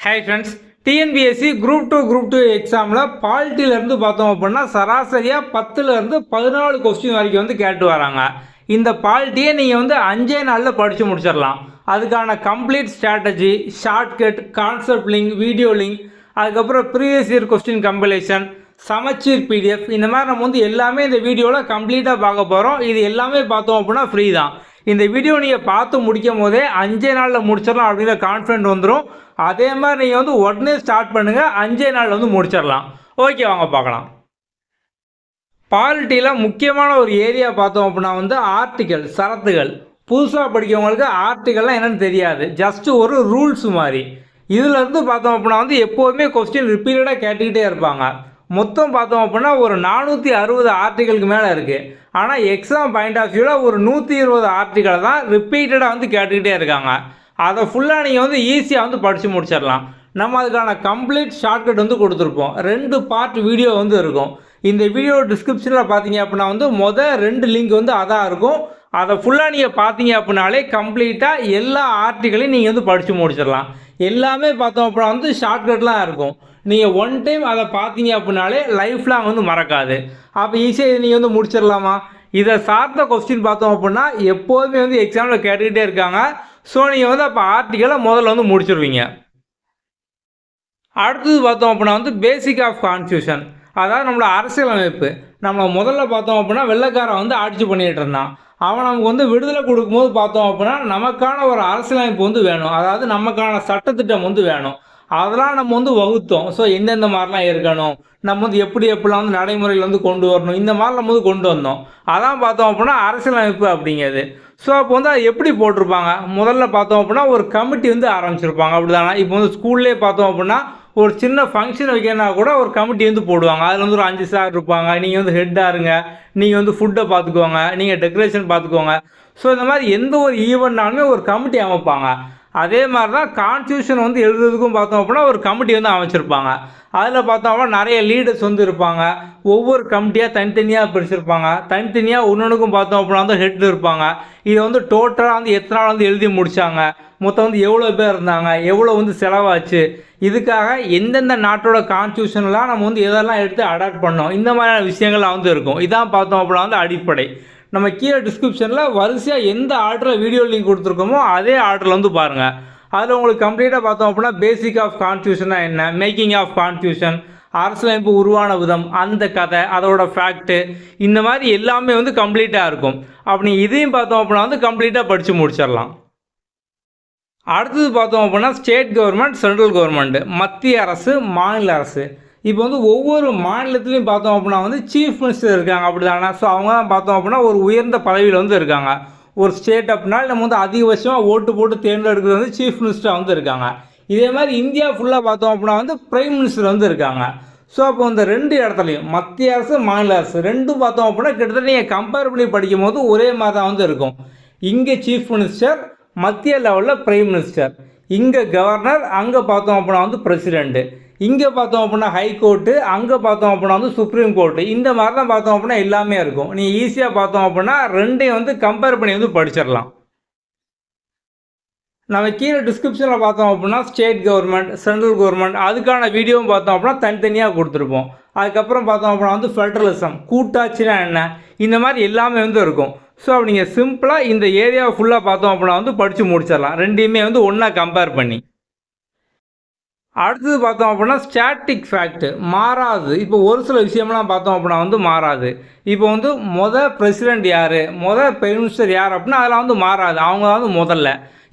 Hi friends TNPSC group two group two எக்ஸாமில் பால்ட்டிலேருந்து பார்த்தோம் அப்படின்னா சராசரியாக பத்துலேருந்து பதினாலு கொஸ்டின் வரைக்கும் வந்து கேட்டு வராங்க. இந்த பாலிட்டியை நீங்கள் வந்து அஞ்சே நாளில் படித்து முடிச்சிடலாம் அதுக்கான complete strategy shortcut concept link video link அதுக்கப்புறம் ப்ரீவியஸ் இயர் கொஸ்டின் கம்பைலேஷன் சமச்சீர் பிடிஎஃப் இந்த மாதிரி நம்ம வந்து எல்லாமே இந்த வீடியோவில் கம்ப்ளீட்டாக பார்க்க போகிறோம் இது எல்லாமே பார்த்தோம் அப்படின்னா ஃப்ரீ தான். இந்த வீடியோ நீங்கள் பார்த்து முடிக்கும் போதே அஞ்சே நாளில் முடிச்சிடலாம் அப்படிங்கிற கான்ஃபிடென்ட் வந்துடும் அதே மாதிரி நீங்கள் வந்து உடனே ஸ்டார்ட் பண்ணுங்கள் அஞ்சே நாளில் வந்து முடிச்சிடலாம். ஓகே வாங்க பார்க்கலாம். பாலிட்டியில் முக்கியமான ஒரு ஏரியா பார்த்தோம் அப்படின்னா வந்து ஆர்டிகல் சரத்துகள். புதுசாக படிக்கிறவங்களுக்கு ஆர்டிகல்லாம் என்னென்னு தெரியாது. ஜஸ்ட்டு ஒரு ரூல்ஸ் மாதிரி. இதுலேருந்து பார்த்தோம் அப்படின்னா வந்து எப்போதுமே கொஸ்டின் ரிப்பீட்டடாக கேட்டுக்கிட்டே இருப்பாங்க. மொத்தம் பார்த்தோம் அப்படின்னா ஒரு நானூற்றி அறுபது ஆர்டிகளுக்கு மேலே இருக்குது ஆனால் எக்ஸாம் பாயிண்ட் ஆஃப் வியூவில் ஒரு நூற்றி இருபது ஆர்டிகளை தான் ரிப்பீட்டடாக வந்து கேட்டுக்கிட்டே இருக்காங்க. அதை ஃபுல்லாக நீங்கள் வந்து ஈஸியாக வந்து படித்து முடிச்சிடலாம். நம்ம அதுக்கான கம்ப்ளீட் ஷார்ட்கட் வந்து கொடுத்துருப்போம். ரெண்டு பார்ட் வீடியோ வந்து இருக்கும். இந்த வீடியோ டிஸ்கிரிப்ஷனில் பார்த்தீங்க அப்படின்னா வந்து மொதல் ரெண்டு லிங்க் வந்து அதான் இருக்கும். அதை ஃபுல்லாக நீங்கள் பார்த்தீங்க அப்படின்னாலே கம்ப்ளீட்டாக எல்லா ஆர்டிகளையும் நீங்கள் வந்து படித்து முடிச்சிடலாம். எல்லாமே பார்த்தோம் அப்படின்னா வந்து ஷார்ட்கட்லாம் இருக்கும். நீங்கள் ஒன் டைம் அதை பார்த்தீங்க அப்படின்னாலே லைஃப் லாங் வந்து மறக்காது. அப்போ ஈஸியாக நீங்கள் வந்து முடிச்சிடலாமா? இதை சார்ந்த கொஸ்டின் பார்த்தோம் அப்படின்னா எப்போதுமே வந்து எக்ஸாமில் கேட்டுக்கிட்டே இருக்காங்க. ஸோ நீங்கள் வந்து அப்போ ஆர்டிக்கலை முதல்ல வந்து முடிச்சிருவீங்க. அடுத்தது பார்த்தோம் அப்படின்னா வந்து பேசிக் ஆஃப் கான்ஸ்டியூஷன் அதாவது நம்மளோட அரசியலமைப்பு நம்ம முதல்ல பார்த்தோம் அப்படின்னா வெள்ளைக்காரன் வந்து ஆட்சி பண்ணிகிட்டு இருந்தான். அவன் நமக்கு வந்து விடுதலை கொடுக்கும்போது பார்த்தோம் அப்படின்னா நமக்கான ஒரு அரசியலமைப்பு வந்து வேணும். அதாவது நமக்கான சட்டத்திட்டம் வந்து வேணும். அதெல்லாம் நம்ம வந்து வகுத்தோம். ஸோ எந்தெந்த மாதிரிலாம் இருக்கணும்? நம்ம வந்து எப்படி எப்படிலாம் வந்து நடைமுறையில் வந்து கொண்டு வரணும்? இந்த மாதிரி நம்ம வந்து கொண்டு வந்தோம். அதான் பார்த்தோம் அப்படின்னா அரசியலமைப்பு அப்படிங்கிறது. ஸோ அப்போ வந்து அது எப்படி போட்டிருப்பாங்க? முதல்ல பார்த்தோம் அப்படின்னா ஒரு கமிட்டி வந்து ஆரம்பிச்சிருப்பாங்க. அப்படிதானா? இப்போ வந்து ஸ்கூல்லே பார்த்தோம் அப்படின்னா ஒரு சின்ன ஃபங்க்ஷன் வைக்கணும்னா கூட ஒரு கமிட்டி வந்து போடுவாங்க. அதில் வந்து ஒரு அஞ்சு சார் இருப்பாங்க. நீங்கள் வந்து ஹெட்டாக இருங்க. நீங்கள் வந்து ஃபுட்டை பார்த்துக்கோங்க. நீங்கள் டெக்கரேஷன் பார்த்துக்கோங்க. ஸோ இந்த மாதிரி எந்த ஒரு ஈவெண்ட்னாலுமே ஒரு கமிட்டி அமைப்பாங்க. அதே மாதிரி தான் கான்ஸ்டியூஷன் வந்து எழுதுறதுக்கும் பார்த்தோம் அப்படின்னா ஒரு கமிட்டி வந்து அமைச்சிருப்பாங்க. அதில் பார்த்தோம்னா நிறைய லீடர்ஸ் வந்து இருப்பாங்க. ஒவ்வொரு கமிட்டியாக தனித்தனியாக பிரிச்சிருப்பாங்க. தனித்தனியாக ஒன்னொன்றுக்கும் பார்த்தோம் அப்படின்னா வந்து ஹெட் இருப்பாங்க. இதை வந்து டோட்டலாக வந்து எத்தனை நாள் வந்து எழுதி முடித்தாங்க மொத்தம் வந்து எவ்வளோ பேர் இருந்தாங்க? எவ்வளோ வந்து செலவாச்சு? இதுக்காக எந்தெந்த நாட்டோட கான்ஸ்டியூஷன்லாம் நம்ம வந்து எதெல்லாம் எடுத்து அடாப்ட் பண்ணோம்? இந்த மாதிரியான விஷயங்கள்லாம் வந்து இருக்கும். இதான் பார்த்தோம் அப்படின்னா வந்து அடிப்படை. நம்ம கீழே டிஸ்கிரிப்ஷனில் வரிசையாக எந்த ஆர்டரில் வீடியோ லிங்க் கொடுத்துருக்கோமோ அதே ஆர்டரில் வந்து பாருங்கள் அதில் உங்களுக்கு கம்ப்ளீட்டாக பார்த்தோம் அப்படின்னா பேசிக் ஆஃப் கான்ஸ்டியூஷனாக என்ன? மேக்கிங் ஆஃப் கான்ஸ்டியூஷன் அரசியலமைப்பு உருவான விதம் அந்த கதை அதோட ஃபேக்ட்டு இந்த மாதிரி எல்லாமே வந்து கம்ப்ளீட்டாக இருக்கும். அப்படி இதையும் பார்த்தோம் அப்படின்னா வந்து கம்ப்ளீட்டாக படித்து முடிச்சிடலாம். அடுத்தது பார்த்தோம் அப்படின்னா ஸ்டேட் கவர்மெண்ட் சென்ட்ரல் கவர்மெண்ட் மத்திய அரசு மாநில அரசு. இப்போ வந்து ஒவ்வொரு மாநிலத்துலையும் பார்த்தோம் அப்படின்னா வந்து சீஃப் மினிஸ்டர் இருக்காங்க அப்படி தானே ஸோ அவங்க தான் பார்த்தோம் அப்படின்னா ஒரு உயர்ந்த பதவியில் வந்து இருக்காங்க. ஒரு ஸ்டேட் அப்படின்னா நம்ம வந்து அதிகபட்சமாக ஓட்டு போட்டு தேர்ந்தெடுக்கிறது வந்து சீஃப் மினிஸ்டர் வந்து இருக்காங்க. இதே மாதிரி இந்தியா ஃபுல்லாக பார்த்தோம் அப்படின்னா வந்து பிரைம் மினிஸ்டர் வந்து இருக்காங்க. ஸோ அப்போ இந்த ரெண்டு இடத்துலையும் மத்திய அரசு மாநில அரசு ரெண்டும் பார்த்தோம் அப்படின்னா கிட்டத்தட்ட நீங்கள் கம்பேர் பண்ணி படிக்கும் போது ஒரே மாதிரி தான் வந்து இருக்கும். இங்கே சீஃப் மினிஸ்டர் மத்திய லெவலில் பிரைம் மினிஸ்டர் இங்கே கவர்னர் அங்கே பார்த்தோம் அப்படின்னா வந்து பிரசிடெண்ட்டு இங்கே பார்த்தோம் அப்படின்னா ஹைகோர்ட்டு அங்கே பார்த்தோம் அப்படின்னா வந்து சுப்ரீம் கோர்ட்டு இந்த மாதிரி தான் பார்த்தோம் அப்படின்னா எல்லாமே இருக்கும். நீ ஈஸியாக பார்த்தோம் அப்படின்னா ரெண்டையும் வந்து கம்பேர் பண்ணி வந்து படிச்சிடலாம். நம்ம கீழே டிஸ்கிரிப்ஷனில் பார்த்தோம் அப்படின்னா ஸ்டேட் கவர்மெண்ட் சென்ட்ரல் கவர்மெண்ட் அதுக்கான வீடியோவும் பார்த்தோம் அப்படின்னா தனித்தனியாக கொடுத்துருப்போம். அதுக்கப்புறம் பார்த்தோம் அப்படின்னா வந்து ஃபெட்ரலிசம் கூட்டாட்சினா என்ன? இந்த மாதிரி எல்லாமே வந்து இருக்கும். ஸோ நீங்கள் சிம்பிளாக இந்த ஏரியாவை ஃபுல்லாக பார்த்தோம் அப்படின்னா வந்து படித்து முடிச்சிடலாம். ரெண்டையுமே வந்து ஒன்றா கம்பேர் பண்ணி. அடுத்தது பார்த்தோம் அப்படின்னா ஸ்டாட்டிக் ஃபேக்ட் மாறாது. இப்போ ஒரு சில விஷயம்லாம் பார்த்தோம் அப்படின்னா வந்து மாறாது. இப்போ வந்து மொதல் பிரசிடெண்ட் யார்? மொதல் பிரைம் மினிஸ்டர் யார் அப்படின்னா அதெல்லாம் வந்து மாறாது. அவங்க தான் வந்து முதல்ல.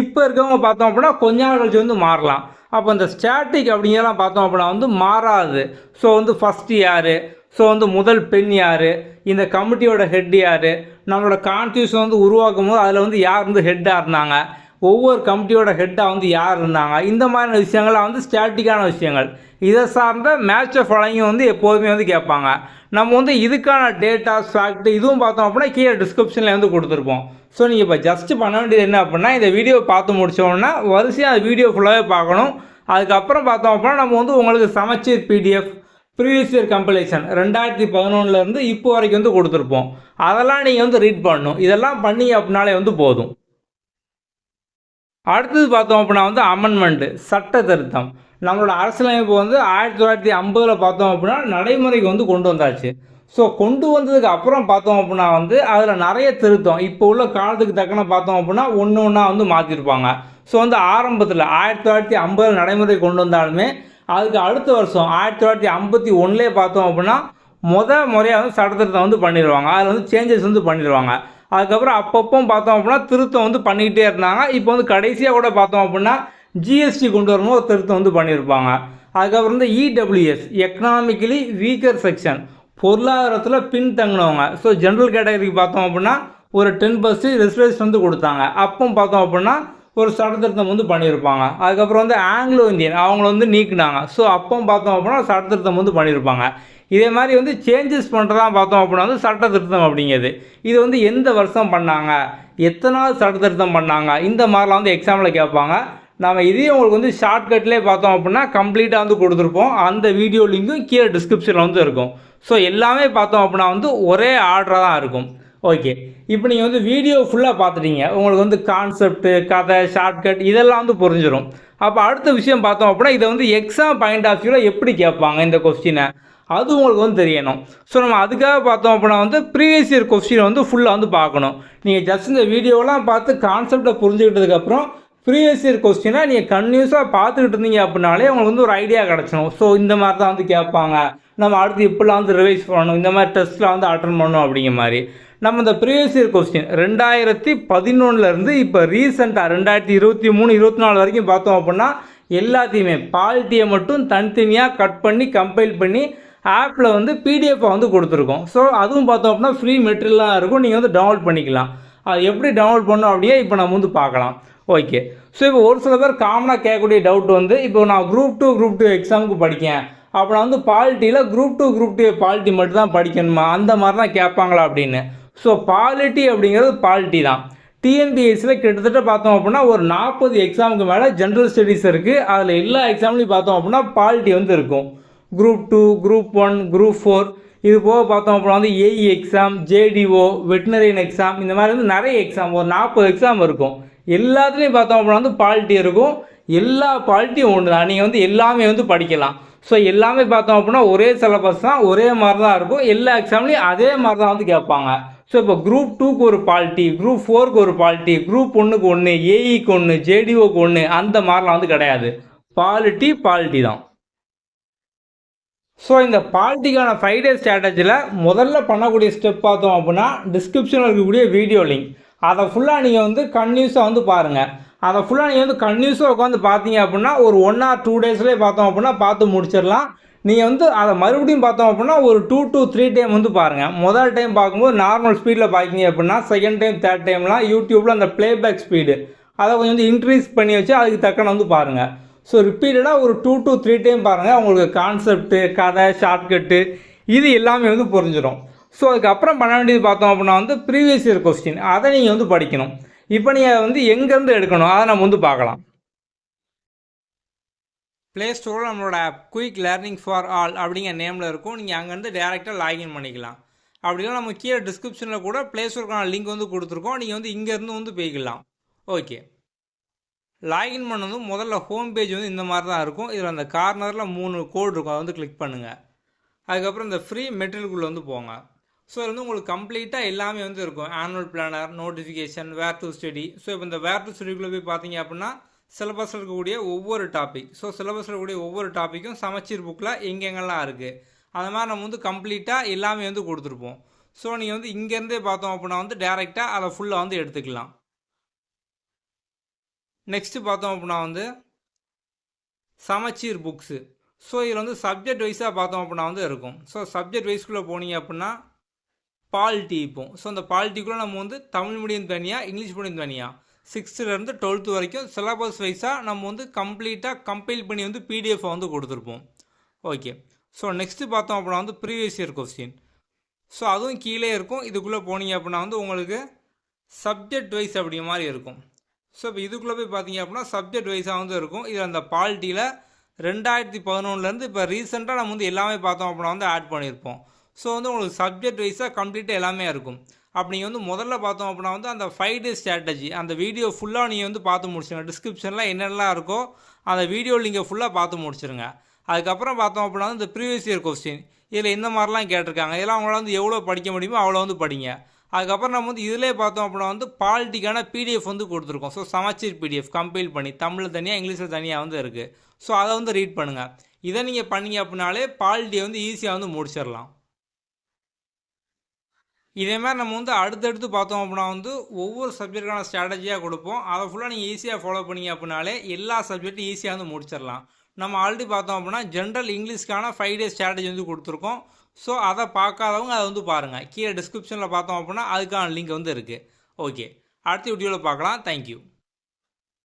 இப்போ இருக்கவங்க பார்த்தோம் அப்படின்னா கொஞ்ச நாள் கழிச்சு வந்து மாறலாம். அப்போ இந்த ஸ்டாட்டிக் அப்படிங்கிறலாம் பார்த்தோம் அப்படின்னா வந்து மாறாது. ஸோ வந்து ஃபஸ்ட்டு யார்? ஸோ வந்து முதல் பெண் யார்? இந்த கமிட்டியோட ஹெட் யார்? நம்மளோட கான்ஸ்டியூஷன் வந்து உருவாக்கும் போது அதில் வந்து யார் வந்து ஹெட்டாக இருந்தாங்க? ஒவ்வொரு கமிட்டியோட ஹெட்டாக வந்து யார் இருந்தாங்க? இந்த மாதிரியான விஷயங்கள்லாம் வந்து ஸ்டாட்டிக்கான விஷயங்கள். இதை சார்ந்த மேட்ச் ஆஃப் ஃபாலோயிங் வந்து எப்போதுமே வந்து கேட்பாங்க. நம்ம வந்து இதுக்கான டேட்டாஸ் ஃபேக்ட் இதுவும் பார்த்தோம் அப்படின்னா கீழே டிஸ்கிரிப்ஷனில் வந்து கொடுத்துருப்போம். ஸோ நீங்கள் இப்போ ஜஸ்ட் பண்ண வேண்டியது என்ன அப்படின்னா இந்த வீடியோ பார்த்து முடிச்சோன்னா வரிசையாக அந்த வீடியோ ஃபுல்லாகவே பார்க்கணும். அதுக்கப்புறம் பார்த்தோம் அப்படின்னா நம்ம வந்து உங்களுக்கு சமச்சீர் பிடிஎஃப் ப்ரீவியஸ் இயர் கம்பலேஷன் ரெண்டாயிரத்தி பதினொன்றுலேருந்து இப்போ வரைக்கும் வந்து கொடுத்துருப்போம். அதெல்லாம் நீங்கள் வந்து ரீட் பண்ணணும். இதெல்லாம் பண்ணி அப்படின்னாலே வந்து போதும். அடுத்தது பார்த்தோம் அப்படின்னா வந்து அமெண்ட்மெண்ட்டு சட்ட திருத்தம் நம்மளோட அரசியலமைப்பு வந்து ஆயிரத்தி தொள்ளாயிரத்தி ஐம்பதில் பார்த்தோம் அப்படின்னா நடைமுறைக்கு வந்து கொண்டு வந்தாச்சு. ஸோ கொண்டு வந்ததுக்கு அப்புறம் பார்த்தோம் அப்படின்னா வந்து அதில் நிறைய திருத்தம். இப்போ உள்ள காலத்துக்கு தக்கன பார்த்தோம் அப்படின்னா ஒன்று ஒன்றா வந்து மாற்றிருப்பாங்க ஸோ வந்து ஆரம்பத்தில் ஆயிரத்தி தொள்ளாயிரத்தி ஐம்பதில் நடைமுறை கொண்டு வந்தாலுமே அதுக்கு அடுத்த வருஷம் ஆயிரத்தி தொள்ளாயிரத்தி ஐம்பத்தி ஒன்றுலேயே பார்த்தோம் அப்படின்னா முத முறையாக வந்து சட்டத்திருத்தம் வந்து பண்ணிடுவாங்க. அதில் வந்து சேஞ்சஸ் வந்து பண்ணிடுவாங்க. அதுக்கப்புறம் அப்பப்போ பார்த்தோம் அப்படின்னா திருத்தம் வந்து பண்ணிக்கிட்டே இருந்தாங்க. இப்போ வந்து கடைசியாக கூட பார்த்தோம் அப்படின்னா ஜிஎஸ்டி கொண்டு வரும்போது திருத்தம் வந்து பண்ணியிருப்பாங்க. அதுக்கப்புறம் வந்து இடபிள்யூஎஸ் எக்கனாமிக்கலி வீக்கர் செக்ஷன் பொருளாதாரத்தில் பின்தங்கினவங்க. ஸோ ஜென்ரல் கேட்டகரிக்கு பார்த்தோம் அப்படின்னா ஒரு டென் பர்சன்ட் ரிசர்வேஷன் வந்து கொடுத்தாங்க. அப்போ பார்த்தோம் அப்படின்னா ஒரு சட்டத்திருத்தம் வந்து பண்ணியிருப்பாங்க. அதுக்கப்புறம் வந்து ஆங்கிலோ இந்தியன் அவங்கள வந்து நீக்கினாங்க. ஸோ அப்போ பார்த்தோம் அப்படின்னா சட்டத்திருத்தம் வந்து பண்ணியிருப்பாங்க. இதே மாதிரி வந்து சேஞ்சஸ் பண்ணுறதா பார்த்தோம் அப்படின்னா வந்து சட்ட திருத்தம் அப்படிங்கிறது. இது வந்து எந்த வருஷம் பண்ணாங்க? எத்தனாவது சட்ட திருத்தம் பண்ணாங்க? இந்த மாதிரிலாம் வந்து எக்ஸாமில் கேட்பாங்க. நம்ம இதையும் உங்களுக்கு வந்து ஷார்ட்கட்லேயே பார்த்தோம் அப்படின்னா கம்ப்ளீட்டாக வந்து கொடுத்துருப்போம். அந்த வீடியோ லிங்க்கும் கீழே டிஸ்கிரிப்ஷனில் வந்து இருக்கும். ஸோ எல்லாமே பார்த்தோம் அப்படின்னா வந்து ஒரே ஆர்டராக தான் இருக்கும். ஓகே இப்போ நீங்கள் வந்து வீடியோ ஃபுல்லாக பார்த்துட்டீங்க. உங்களுக்கு வந்து கான்செப்ட்டு கதை ஷார்ட்கட் இதெல்லாம் வந்து புரிஞ்சிடும் அப்போ அடுத்த விஷயம் பார்த்தோம் அப்படின்னா இதை வந்து எக்ஸாம் பாயிண்ட் ஆஃப் வியூவில் எப்படி கேட்பாங்க இந்த கொஸ்டினை அது உங்களுக்கு வந்து தெரியணும். ஸோ நம்ம அதுக்காக பார்த்தோம் அப்படின்னா வந்து ப்ரீவியஸ் இயர் கொஸ்டினை வந்து ஃபுல்லாக வந்து பார்க்கணும். நீங்கள் ஜஸ்ட் இந்த வீடியோலாம் பார்த்து கான்செப்டை புரிஞ்சுக்கிட்டதுக்கப்புறம் ப்ரீவியஸ் இயர் கொஸ்டினாக நீங்கள் கன்யூஸாக பார்த்துக்கிட்டு இருந்தீங்க அப்படின்னாலே உங்களுக்கு வந்து ஒரு ஐடியா கிடச்சிடும் ஸோ இந்த மாதிரி தான் வந்து கேட்பாங்க. நம்ம அடுத்து இப்படிலாம் வந்து ரிவைஸ் பண்ணணும். இந்த மாதிரி டெஸ்ட்லாம் வந்து அட்டன் பண்ணணும் அப்படிங்கிற மாதிரி. நம்ம இந்த ப்ரீவியஸ் இயர் கொஸ்டின் ரெண்டாயிரத்தி பதினொன்றுலேருந்து இப்போ ரீசெண்டாக ரெண்டாயிரத்தி இருபத்தி மூணு இருபத்தி நாலு வரைக்கும் பார்த்தோம் அப்படின்னா எல்லாத்தையுமே பால்ட்டியை மட்டும் தனித்தனியாக கட் பண்ணி கம்பைல் பண்ணி ஆப்பில் வந்து பிடிஎஃப்பை வந்து கொடுத்துருக்கோம். ஸோ அதுவும் பார்த்தோம் அப்படின்னா ஃப்ரீ மெட்டீரியலாக இருக்கும். நீங்கள் வந்து டவுன்லோட் பண்ணிக்கலாம். அது எப்படி டவுன்லோட் பண்ணோம் அப்படியே இப்போ நம்ம வந்து பார்க்கலாம். ஓகே ஸோ இப்போ ஒரு சில பேர் காமனாக கேட்கக்கூடிய டவுட் வந்து இப்போ நான் குரூப் டூ குரூப் டூ எக்ஸாமுக்கு படிக்கேன். அப்போ நான் வந்து பாலிட்டியில் group two group two polity மட்டும் தான் படிக்கணுமா? அந்த மாதிரி தான் கேட்பாங்களா அப்படின்னு. ஸோ பாலிட்டி அப்படிங்கிறது பாலிட்டி தான். டிஎன்பிஎஸ்சியில் கிட்டத்தட்ட பார்த்தோம் அப்படின்னா ஒரு நாற்பது எக்ஸாமுக்கு மேலே ஜென்ரல் ஸ்டடீஸ் இருக்குது அதில் எல்லா எக்ஸாம்லையும் பார்த்தோம் அப்படின்னா பாலிட்டி வந்து இருக்கும். Group two group one group four இது போக பார்த்தோம் அப்படின்னா வந்து AE exam JDO veterinarian exam இந்த மாதிரி வந்து நிறைய எக்ஸாம் ஒரு நாற்பது எக்ஸாம் இருக்கும். எல்லாத்துலேயும் பார்த்தோம் அப்படின்னா வந்து பாலிட்டி இருக்கும். எல்லா பாலிட்டியும் ஒன்று தான் நீங்கள் வந்து எல்லாமே வந்து படிக்கலாம். ஸோ எல்லாமே பார்த்தோம் அப்படின்னா ஒரே சிலபஸ் தான் ஒரே மாதிரி தான் இருக்கும். எல்லா எக்ஸாம்லேயும் அதே மாதிரி தான் வந்து கேட்பாங்க. ஸோ இப்போ குரூப் டூக்கு ஒரு பாலிட்டி குரூப் ஃபோருக்கு ஒரு பாலிட்டி குரூப் ஒன்றுக்கு ஒன்று ஏஇக்கு ஒன்று ஜேடிஓக்கு ஒன்று அந்த மாதிரிலாம் வந்து கிடையாது. பாலிட்டி பாலிட்டி தான். ஸோ இந்த பாலிட்டிக்கான ஃபைவ் டே ஸ்ட்ராட்டஜியில் முதல்ல பண்ணக்கூடிய ஸ்டெப் பார்த்தோம் அப்படின்னா டிஸ்கிரிப்ஷனில் இருக்கக்கூடிய வீடியோ லிங்க் அதை ஃபுல்லாக நீங்கள் வந்து கன்யூஸாக வந்து பாருங்கள் அதை ஃபுல்லாக நீங்கள் வந்து கன்யூஸாக உட்காந்து பார்த்தீங்க அப்படின்னா ஒரு ஒன் ஆர் டூ டேஸ்லேயே பார்த்தோம் அப்படின்னா பார்த்து முடிச்சிடலாம். நீங்கள் வந்து அதை மறுபடியும் பார்த்தோம் அப்படின்னா ஒரு டூ டூ த்ரீ டைம் வந்து பாருங்கள் முதல் டைம் பார்க்கும்போது நார்மல் ஸ்பீடில் பார்க்கிங்க அப்படின்னா செகண்ட் டைம் தேர்ட் டைம்லாம் யூடியூப்பில் அந்த ப்ளேபேக் ஸ்பீடு அதை கொஞ்சம் வந்து இன்க்ரீஸ் பண்ணி வச்சு அதுக்கு தக்கன வந்து பாருங்கள் ஸோ ரிப்பீட்டடாக ஒரு டூ டூ த்ரீ டைம் பாருங்கள் உங்களுக்கு கான்செப்ட்டு கதை ஷார்ட்கட்டு இது எல்லாமே வந்து புரிஞ்சிடும். ஸோ அதுக்கப்புறம் பண்ண வேண்டியது பார்த்தோம் அப்படின்னா வந்து ப்ரீவியஸ் இயர் கொஸ்டின் அதை நீங்கள் வந்து படிக்கணும். இப்போ நீங்கள் வந்து எங்கேருந்து எடுக்கணும்? அதை நம்ம வந்து பார்க்கலாம். ப்ளே ஸ்டோரில் நம்மளோட app quick learning for all அப்படிங்கிற நேமில் இருக்கும். நீங்கள் அங்கேருந்து டேரெக்டாக லாகின் பண்ணிக்கலாம். அப்படிலாம் நம்ம கீழே டிஸ்கிரிப்ஷனில் கூட ப்ளே ஸ்டோருக்கான லிங்க் வந்து கொடுத்துருக்கோம். நீங்கள் வந்து இங்கேருந்து வந்து போய்க்கலாம். ஓகே லாகின் பண்ணதும் முதல்ல ஹோம் பேஜ் வந்து இந்த மாதிரி தான் இருக்கும். இதில் அந்த கார்னரில் மூணு கோடு இருக்கும். அதை வந்து கிளிக் பண்ணுங்கள் அதுக்கப்புறம் இந்த ஃப்ரீ மெட்டீரியலுக்குள்ளே வந்து போங்க. ஸோ இது வந்து உங்களுக்கு கம்ப்ளீட்டாக எல்லாமே வந்து இருக்கும். Annual planner notification where to study so இப்போ இந்த வேர் டு ஸ்டடிக்குள்ளே போய் பார்த்தீங்க அப்படின்னா சிலபஸில் இருக்கக்கூடிய ஒவ்வொரு டாபிக் ஸோ சிலபஸில் இருக்கக்கூடிய ஒவ்வொரு டாப்பிக்கும் சமச்சீர் புக்கில் எங்கெங்கெல்லாம் இருக்குது அந்த மாதிரி நம்ம வந்து கம்ப்ளீட்டாக எல்லாமே வந்து கொடுத்துருப்போம். ஸோ நீங்கள் வந்து இங்கேருந்தே பார்த்தோம் அப்படின்னா வந்து டேரெக்டாக அதை ஃபுல்லாக வந்து எடுத்துக்கலாம். நெக்ஸ்ட்டு பார்த்தோம் அப்படின்னா வந்து சமச்சீர் புக்ஸு ஸோ இதில் வந்து சப்ஜெக்ட் வைஸாக பார்த்தோம் அப்படின்னா வந்து இருக்கும். ஸோ சப்ஜெக்ட் வைஸ்க்குள்ளே போனீங்க அப்படின்னா பால்டி இப்போ ஸோ அந்த பால்டிக்குள்ளே நம்ம வந்து தமிழ் மீடியம் தனியாக இங்கிலீஷ் மீடியம் தனியாக சிக்ஸ்த்துலேருந்து டுவெல்த்து வரைக்கும் சிலபஸ் வைஸாக நம்ம வந்து கம்ப்ளீட்டாக கம்பைல் பண்ணி வந்து பிடிஎஃபை வந்து கொடுத்துருப்போம். ஓகே ஸோ நெக்ஸ்ட்டு பார்த்தோம் அப்படின்னா வந்து ப்ரீவியஸ் இயர் கொஸ்டின் ஸோ அதுவும் கீழே இருக்கும். இதுக்குள்ளே போனீங்க அப்படின்னா வந்து உங்களுக்கு சப்ஜெக்ட் வைஸ் அப்படிங்கிற மாதிரி இருக்கும். ஸோ இப்போ இதுக்குள்ளே போய் பார்த்தீங்க அப்படின்னா சப்ஜெக்ட் வைஸாக வந்து இருக்கும். இதில் அந்த பால்ட்டியில் ரெண்டாயிரத்தி பதினொன்றுலேருந்து இப்போ ரீசெண்டாக நம்ம வந்து எல்லாமே பார்த்தோம் அப்படின்னா வந்து ஆட் பண்ணியிருப்போம் ஸோ வந்து உங்களுக்கு சப்ஜெக்ட் வைஸாக கம்ப்ளீட்டாக எல்லாமே இருக்கும். அப்போ நீங்கள் வந்து முதல்ல பார்த்தோம் அப்படின்னா வந்து அந்த ஃபைவ் டே ஸ்ட்ராட்டஜி அந்த வீடியோ ஃபுல்லாக நீங்கள் வந்து பார்த்து முடிச்சுருங்க. டிஸ்கிரிப்ஷனில் என்னென்னலாம் இருக்கோ அந்த வீடியோ நீங்கள் ஃபுல்லாக பார்த்து முடிச்சுருங்க. அதுக்கப்புறம் பார்த்தோம் அப்படின்னா வந்து இந்த ப்ரீவியஸ் இயர் கொஸ்டின் இதில் இந்த மாதிரிலாம் கேட்டிருக்காங்க. இதெல்லாம் அவங்களால வந்து எவ்வளோ படிக்க முடியுமோ அவ்வளோ வந்து படிங்க. அதுக்கப்புறம் நம்ம வந்து இதிலே பார்த்தோம் அப்படின்னா வந்து பாலிட்டிக்கான பிடிஎஃப் வந்து கொடுத்துருக்கோம். ஸோ சமச்சீர் பிடிஎஃப் கம்பைல் பண்ணி தமிழில் தனியாக இங்கிலீஷில் தனியாக வந்து இருக்குது ஸோ அதை வந்து ரீட் பண்ணுங்கள் இதை நீங்கள் பண்ணீங்க அப்படின்னாலே பாலிட்டியை வந்து ஈஸியாக வந்து முடிச்சிடலாம் இதே மாதிரி நம்ம வந்து அடுத்தடுத்து பார்த்தோம் அப்படின்னா வந்து ஒவ்வொரு சப்ஜெக்ட்டுக்கான ஸ்ட்ராட்டஜியாக கொடுப்போம். அதை ஃபுல்லாக நீங்கள் ஈஸியாக ஃபாலோ பண்ணீங்க அப்படின்னாலே எல்லா சப்ஜெக்ட்டும் ஈஸியாக வந்து முடிச்சிடலாம். நம்ம ஆல்ரெடி பார்த்தோம் அப்படின்னா ஜென்ரல் இங்கிலீஷ்க்கான ஃபைவ் டேஸ் ஸ்ட்ராட்டஜி வந்து கொடுத்துருக்கோம். ஸோ அதை பார்க்காதவங்க அதை வந்து பாருங்கள் கீழே டிஸ்கிரிப்ஷனில் பார்த்தோம் அப்படின்னா அதுக்கான லிங்க் வந்து இருக்குது ஓகே அடுத்த வீடியோவில் பார்க்கலாம். தேங்க்யூ